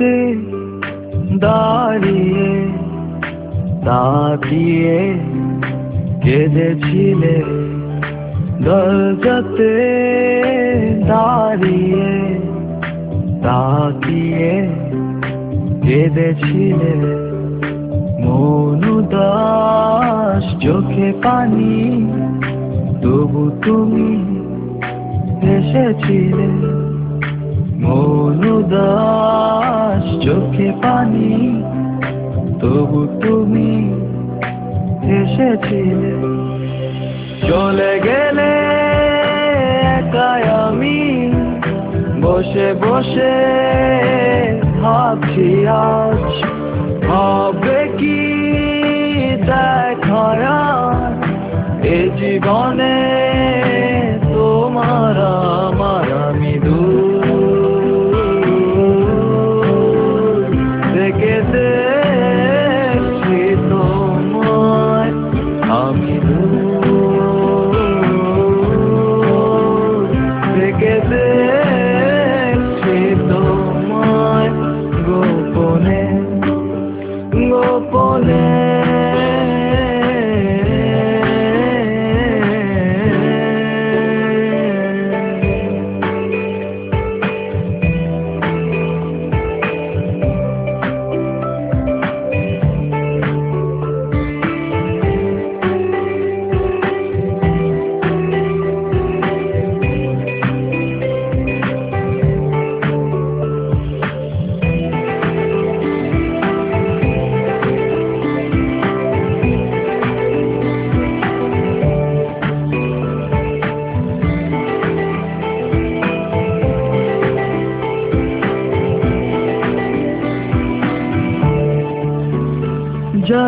দরজাতে দাঁড়িয়ে তাকিয়ে কেঁদেছিলে দরজাতে দাঁড়িয়ে তাকিয়ে কেঁদেছিলে মনুদাস চোখে পানি তবু তুমি এসেছিলে মনুদাস চোখে পানি। তবু তুমি এসেছিলে চলে গেলে একাই আমি। বসে বসে ভাবছি আজ। হবে কি দেখা এ জীবনে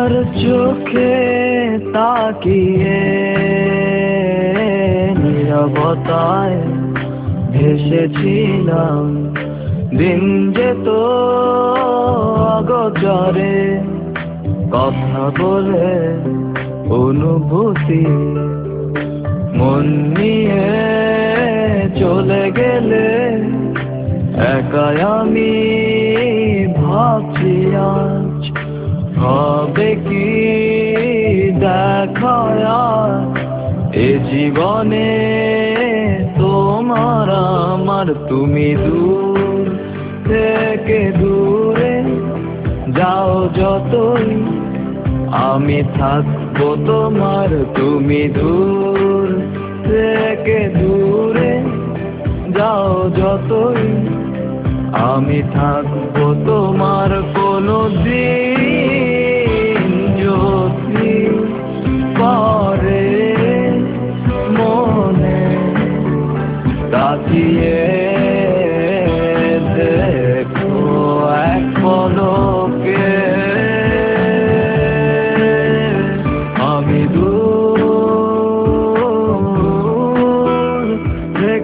যার চোখে তাকিয়ে নিরবতায় ভেসেছিলাম। দিন যেত অগচরে, কথা বলে অনুভূতি মন নিয়ে চলে গেলে একাই আমি ভাবছি আজ হবে কি? দেখা এ জীবনে তোমার আমার তুমি দূর থেকে দূরে যাও যতই, আমি থাকব তোমার তুমি দূর থেকে দূরে যাও যতই, আমি থাকব তোমার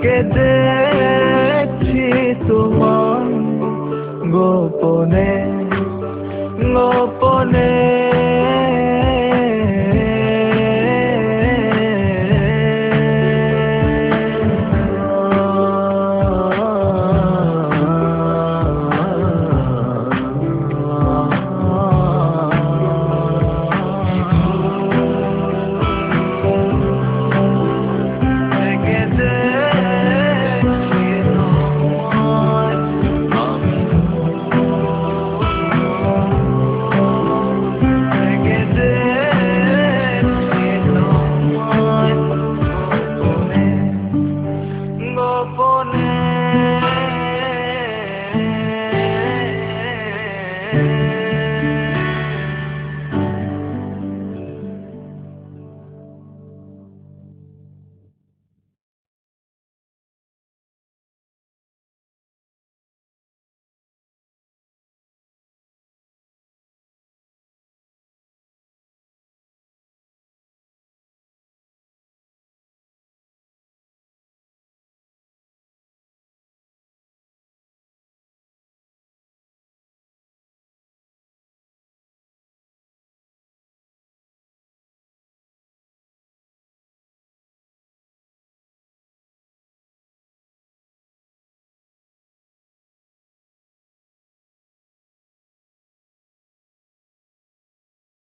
get this.